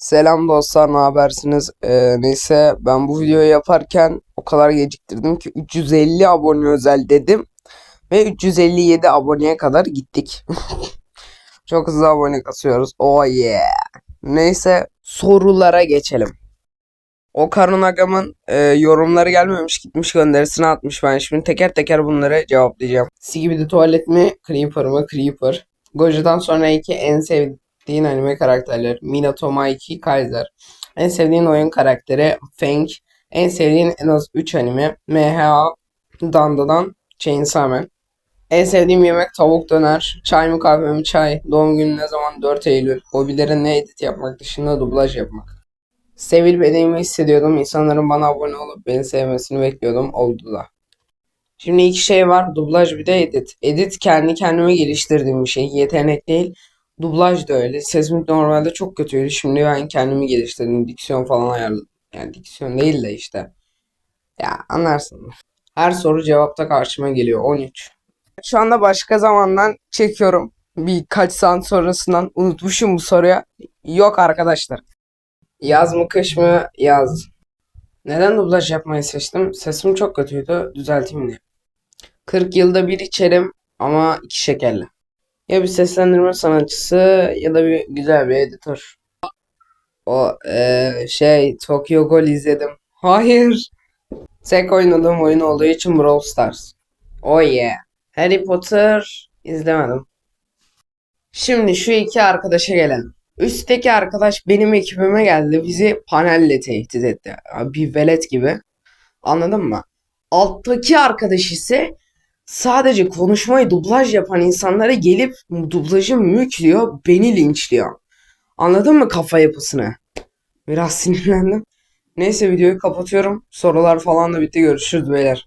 Selam dostlar, ne habersiniz? Ee, neyse ben bu videoyu yaparken o kadar geciktirdim ki 350 abone özel dedim ve 357 aboneye kadar gittik. Çok hızlı abone kasıyoruz. Oh yeah. Neyse sorulara geçelim. O Karun Agam'ın e, yorumları gelmemiş gitmiş gönderisini atmış ben şimdi teker teker bunları cevaplayacağım. Skibidi tuvalet mi? Creeper mı? Creeper. Gojo'dan sonraki en sevdiğin anime karakterler. Minato, Mikey, Kaiser. En sevdiğin oyun karakteri Fang. En sevdiğin en az 3 anime. MHA, Dandadan, Chainsaw Man. En sevdiğim yemek tavuk döner. Çay mı kahve mi çay. Doğum günü ne zaman 4 Eylül. Hobilerin ne edit yapmak dışında dublaj yapmak. Sevil bedenimi hissediyordum. İnsanların bana abone olup beni sevmesini bekliyordum. Oldu da. Şimdi iki şey var. Dublaj bir de edit. Edit kendi kendime geliştirdiğim bir şey. Yetenek değil. Dublaj da öyle. Sesim normalde çok kötüydü. Şimdi ben kendimi geliştirdim. Diksiyon falan ayarladım. Yani diksiyon değil de işte. Ya anlarsın. Her soru cevapta karşıma geliyor. 13. Şu anda başka zamandan çekiyorum. Birkaç saat sonrasından unutmuşum bu soruya. Yok arkadaşlar. Yaz mı kış mı? Yaz. Neden dublaj yapmayı seçtim? Sesim çok kötüydü. Düzelteyim diye. 40 yılda bir içerim ama iki şekerli. Ya bir seslendirme sanatçısı ya da bir güzel bir editör. O eee, şey Tokyo Ghoul izledim. Hayır. Tek oynadığım oyun olduğu için Brawl Stars. Oh yeah. Harry Potter izlemedim. Şimdi şu iki arkadaşa gelelim. Üstteki arkadaş benim ekibime geldi. Bizi panelle tehdit etti. Bir velet gibi. Anladın mı? Alttaki arkadaş ise sadece konuşmayı dublaj yapan insanlara gelip dublajı mükliyor, beni linçliyor. Anladın mı kafa yapısını? Biraz sinirlendim. Neyse videoyu kapatıyorum. Sorular falan da bitti. Görüşürüz beyler.